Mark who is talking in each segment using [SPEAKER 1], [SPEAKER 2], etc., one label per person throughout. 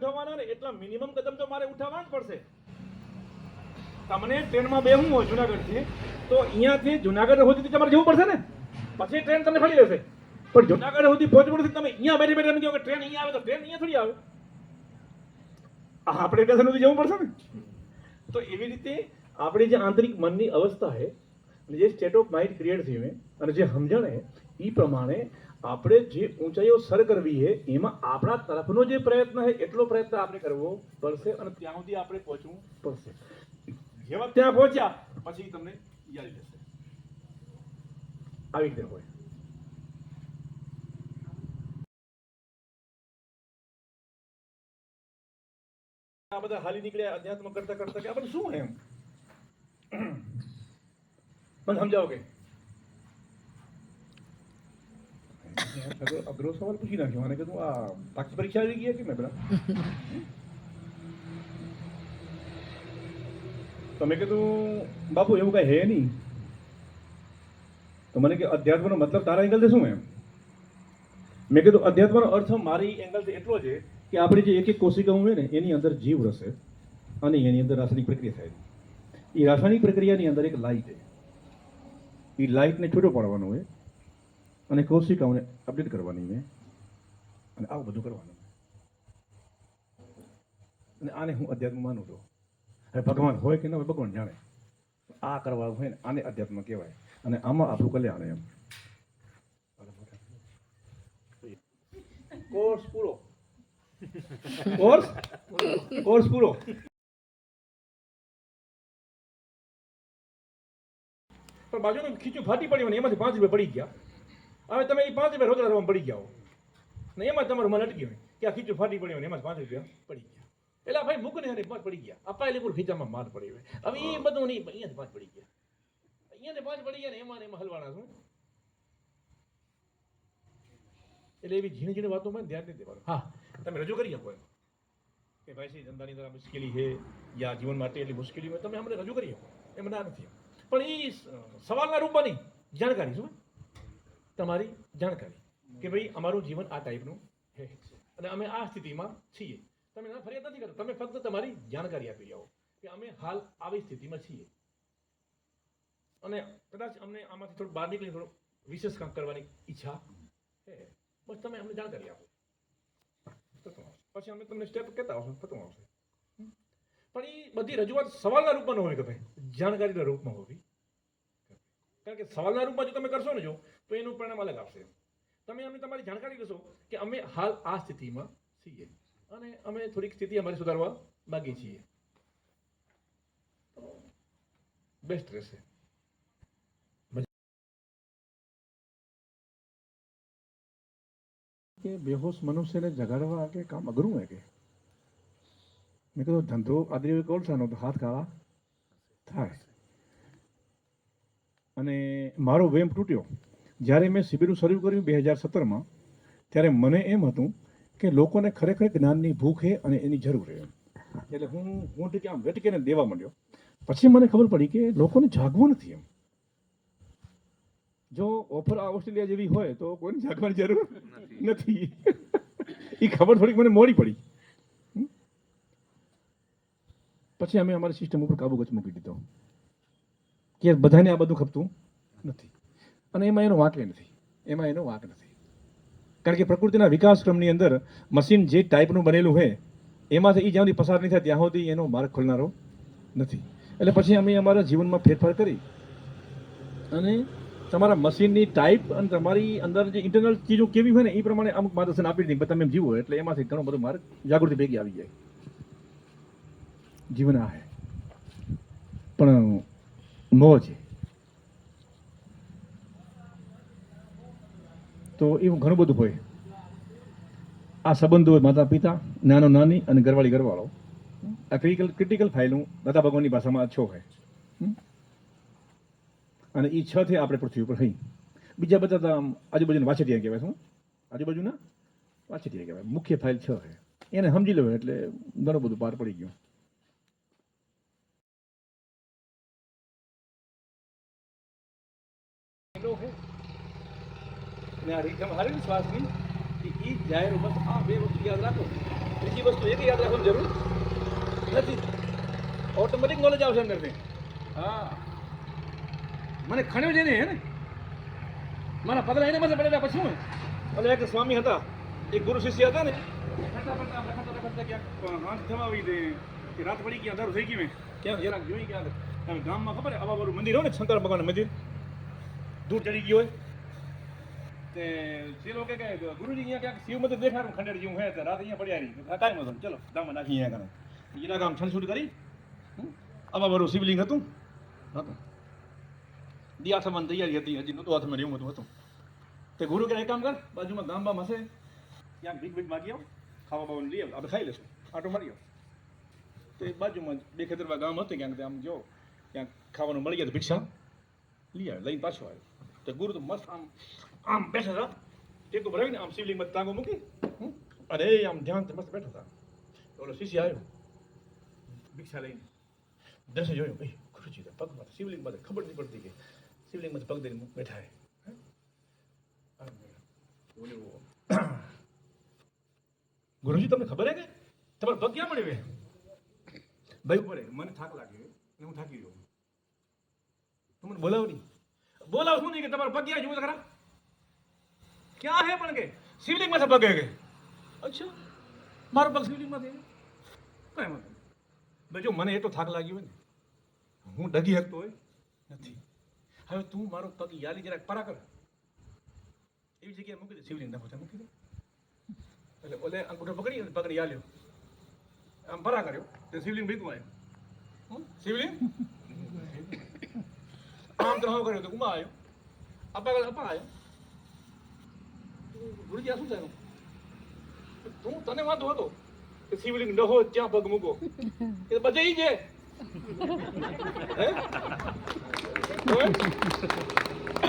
[SPEAKER 1] ઉઠાવવાના ને એટલા મિનિમમ કદમ તો મારે ઉઠાવવા જ પડશે. તમને ટ્રેનમાં બેહવું હોય જુનાગઢથી, તો અહીંયાથી જુનાગઢ સુધી તમારે જવું પડશે ને? પછી ટ્રેન તમને ફરી લેશે પણ જુનાગઢ સુધી નથી તમે અહીંયા બેઠે બેઠે કહો કે ટ્રેન અહીંયા આવે તો ટ્રેન અહીંયા થોડી આવે. આપણે સ્ટેશન સુધી જવું પડશે ને? તો એવી રીતે આપણી જે આંતરિક મનની અવસ્થા છે જે સ્ટેટ ઓફ માઇન્ડ ક્રિએટ થયું અને જે સમજણ એ પ્રમાણે આપણે જે ઊંચાઈઓ સર કરવી છે, એમાં આપણા તરફનો જે પ્રયત્ન છે, એટલો પ્રયત્ન આપણે કરવો પડશે અને ત્યાં સુધી આપણે પહોંચવું પડશે. જેવા ત્યાં પહોંચ્યા, પછી તમને યાદ જશે આવી રીતે હોય. આ બધા હાલી નીકળ્યા અધ્યાત્મ કરતા કરતા કે આપણે શું એમ? મને સમજાવો કે અઘરો- સવાલ પૂછી નાખ્યો મને કીધું આ પાકી પરીક્ષા આવી ગઈ હતી મેં પેલા તો મેં કીધું બાપુ એવું કઈ હે નહીં તો મને કે અધ્યાત્મનો મતલબ તારા એંગલથી શું એમ મેં કીધું અધ્યાત્મનો અર્થ મારી એંગલથી એટલો છે કે આપણી જે એક એક કોશિકાઓ હોય ને એની અંદર જીવ રસે અને એની અંદર રાસાયણિક પ્રક્રિયા થાય એ રાસાયણિક પ્રક્રિયાની અંદર એક લાઇટ છે એ લાઇટને છૂટો પાડવાનો હોય અને કોશિકાઓને અપડેટ કરવાની મેં અને આવું બધું કરવાનું અને આને હું અધ્યાત્મ માનું છું. હવે ભગવાન હોય કે ન હોય ભગવાન જાણે. આ કરવાનું હોય ને આને અધ્યાત્મ કહેવાય. અને આમાં આપણું કલ્યાણ એમ. કોર્સ પૂરો. કોર્સ? કોર્સ પૂરો. પણ બાજુનું ખીચું ફાટી પડ્યું એમાંથી પાંચ રૂપિયા પડી ગયા. હવે તમે એ પાંચ રૂપિયા રોકડા રવામાં પડી ગયા હો. ને એમાં તમારું મન અટકી હોય કે આ ખીચું ફાટી પડ્યું ને એમાં પાંચ રૂપિયા પડી ગયા. એટલે ભાઈ મૂકને અને પાંચ પડી ગયા. અપાય એટલે ખીચામાં માર પડી હોય. હવે એ બધું નહીં અહીંયા પાંચ પડી ગયા. અહીંયા ને પાંચ પડી ગયા ને એમાં એમાં હલવાના શું? એટલે એવી ઝીણી ઝીણી વાતોમાં ધ્યાન નથી દેવાનું. હા. તમે રજૂ કરી શકો એમ. કે ભાઈ શ્રી ધંધાની અંદર મુશ્કેલી છે યા જીવન માટે એટલી મુશ્કેલી હોય તમે અમને રજૂ કરી શકો. એમ ના નથી. પણ એ સવાલના રૂપમાં નહીં. જાણકારી શું? તમારી જાણકારી કે ભાઈ અમારું જીવન આ ટાઈપનું છે. અને અમે આ સ્થિતિમાં છીએ. તમે ના ફરિયાદ નથી કરતા. તમે ફક્ત તમારી જાણકારી આપી જાઓ કે અમે હાલ આવી સ્થિતિમાં છીએ. અને કદાચ અમને આમાંથી થોડું બહાર નીકળી થોડું વિશેષ કામ કરવાની ઈચ્છા છે બસ તમે અમને જાણકારી આપો. પછી અમે તમને સ્ટેપ કહેતા આવશું. થતું આવશે. પણ એ બધી રજૂઆત સવાલના રૂપમાં ન હોય કે ભાઈ. જાણકારીના રૂપમાં હોવી. કારણ કે સવાલના રૂપમાં જો તમે કરશો ને જો તો એનું પરિણામ અલગ આવશે. તમે અમને તમારી જાણકારી લેશો કે અમે હાલ આ સ્થિતિમાં છીએ અને અમે થોડીક સ્થિતિ અમારી સુધારવા માગીએ છીએ. બેસ્ટ રહેશે. કે બેહોશ મનુષ્યને જગાડવા કે કામ અઘરું હે કે? મેં કીધું, ધંધો આદરી કોલસાનો તો હાથ કાળા થાય. અને મારો વેમ તૂટ્યો. જ્યારે મેં શિબિરું શરૂ કર્યું બે હજાર સત્તરમાં ત્યારે મને એમ હતું કે લોકોને ખરેખર જ્ઞાનની ભૂખ છે અને એની જરૂર છે. એટલે હું હું ઠીક આમ વેટકીને દેવા માંડ્યો. પછી મને ખબર પડી કે લોકોને જાગવું નથી એમ. જો ઓફર આ ઓસ્ટ્રેલિયા જેવી હોય તો કોઈને જાગવાની જરૂર નથી. એ ખબર થોડીક મને મોડી પડી? પછી અમે અમારી સિસ્ટમ ઉપર કાબુ મૂકી દીધો. કે બધાને આ બધું ખપતું નથી. અને એમાં એનો વાંક નથી. એમાં એનો વાંક નથી. કારણ કે પ્રકૃતિના વિકાસક્રમની અંદર મશીન જે ટાઈપનું બનેલું હોય, એમાંથી એ જ્યાં સુધી પસાર નહીં થાય ત્યાં સુધી એનો માર્ગ ખોલનારો નથી. એટલે પછી અમે અમારા જીવનમાં ફેરફાર કરી અને તમારા મશીનની ટાઈપ અને તમારી અંદર જે ઇન્ટરનલ ચીજો કેવી હોય ને એ પ્રમાણે અમુક માર્ગદર્શન આપી દીધી. તમે એમ જીવો એટલે એમાંથી ઘણો બધો માર્ગ જાગૃતિ ભેગી આવી જાય. જીવન આ હે. પણ મોજ છે તો એવું ઘણું બધું હોય. આ સંબંધો હોય માતા પિતા નાનો નાની અને ઘરવાળી ઘરવાળો. આ ક્રિટિકલ ક્રિટિકલ ફાઇલું દાદા ભગવાનની ભાષામાં છ હોય. અને એ છ થી આપણે પૃથ્વી ઉપર થઈ બીજા બધા આજુબાજુના વાછેટિયા કહેવાય શું? આજુબાજુના વાછેટિયા કહેવાય. મુખ્ય ફાઇલ છ છે એને સમજી લો એટલે ઘણું બધું પાર પડી ગયું. ને આ રીતે હારી ને કે એ જાહેર બસ આ બે વસ્તુ યાદ રાખો. ત્રીજી વસ્તુ એ યાદ રાખવાની જરૂર નથી. ઓટોમેટિક નોલેજ આવશે અંદરથી. હા. મને ખણ્યો છે ને હે ને? મારા પગલા એને મને પડેલા પછી હું? એટલે એક સ્વામી હતા એક ગુરુ શિષ્ય હતા ને. લખતા લખતા લખતા લખતા ક્યાંક હાથ દે. કે રાત પડી ગયા અંધારું થઈ ગયું મેં. ક્યાં જરાક જોઈ ગયા. ગામમાં ખબર આવા બધું મંદિર હોય ને શંકર ભગવાનનું મંદિર? દૂર ચડી ગયું હોય. તે જે લોકો કે ગુરુજી અહીંયા ક્યાંક શિવ મંદિર દેખાડું ખંડેર હે તો અહીંયા પડ્યા રહી કાંઈ વાંધો ચલો, ગામમાં નાખી અહીંયા એના ગામ છનછૂટ કરી. હમ? આવા શિવલિંગ હતું. હતું. દી આઠમાં તૈયારી હતી. હજી નહોતું હાથમાં એવું હતું. હતું તે ગુરુ કે કામ કર, બાજુમાં ગામ બામ હશે. ક્યાંક ભીખ ભીખ માગી આવ. ખાવા બાવાનું લઈ આવ. આપણે ખાઈ લેશું આટો મારી આવ. તો એ બાજુમાં બે ખેતરવા ગામ હતું ક્યાંક આમ જો, ક્યાંક ખાવાનું મળી ગયા તો ભિક્ષા લઈ આવે લઈને પાછો આવ્યો. તો ગુરુ તો મસ્ત આમ આમ બેઠા હતા ટેકો ભરાવીને આમ શિવલિંગમાં ટાંગો મૂકી. અને અરે આમ ધ્યાન મસ્ત બેઠા હતા. ઓલો શિષ્ય આવ્યો. ભિક્ષા લઈને. દર્શન જોયું. ભાઈ ગુરુજી તો પગમાં શિવલિંગમાં ખબર નહીં પડતી કે શિવલિંગમાં પગ દઈને બેઠા હે? ગુરુજી તમને ખબર હે કે તમારે પગ ક્યાં મળ્યો ભાઈ ઉપર મને થાક લાગ્યો હું થાકી ગયો. તું મને બોલાવ નહીં બોલાવો શું નહીં કે તમારે પગ ક્યાં જુઓ ખરા. ક્યાં હે પણ કે શિવલિંગમાં પગે કે અચ્છા મારો પગ શિવલિંગમાં કઈ વાંધો નહીં. ભાઈ જો મને એટલો થાક લાગ્યો હોય ને હું ડગી શકતો હોય નથી હવે તું મારો પગ યાલી જરાક પરા કર એવી જગ્યાએ મૂકી દે શિવલિંગ ના મૂકી દે એટલે ઓલે અંગૂઠો પકડી અને પકડી યાલ્યો આમ પરા કર્યો તે શિવલિંગ ભીગમાં આવ્યો? શિવલિંગ આમ તો હાવ કર્યો તો ઉમા આવ્યો અપા અપા આવ્યો ગુરુજી શું થયું તું તને વાંધો હતો કે શિવલિંગ ન હોય ત્યાં પગ મૂકો. એ બધે ઈ છે. હે?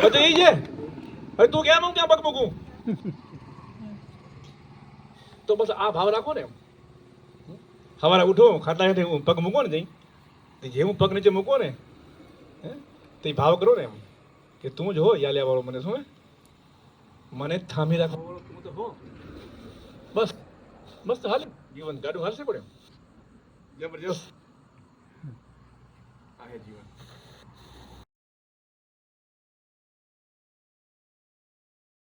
[SPEAKER 1] બધે ઈ છે. હવે તું કેમ હું ત્યાં પગ મૂકું? તો બસ આ ભાવ રાખો ને સવારે ઉઠો, ખાટલા હેઠે હું પગ મૂકો ને જઈ જે હું પગ નીચે મૂકો ને, હે, તે ભાવ કરો ને એમ. કે તું જ હો યાલ્યા વાળો મને, શું હે? મને થામી રાખો. હું તો હો બસ મસ્ત હાલે. જીવન ગાડું હાલશે પડે. જબરજસ્ત. આ હે જીવન.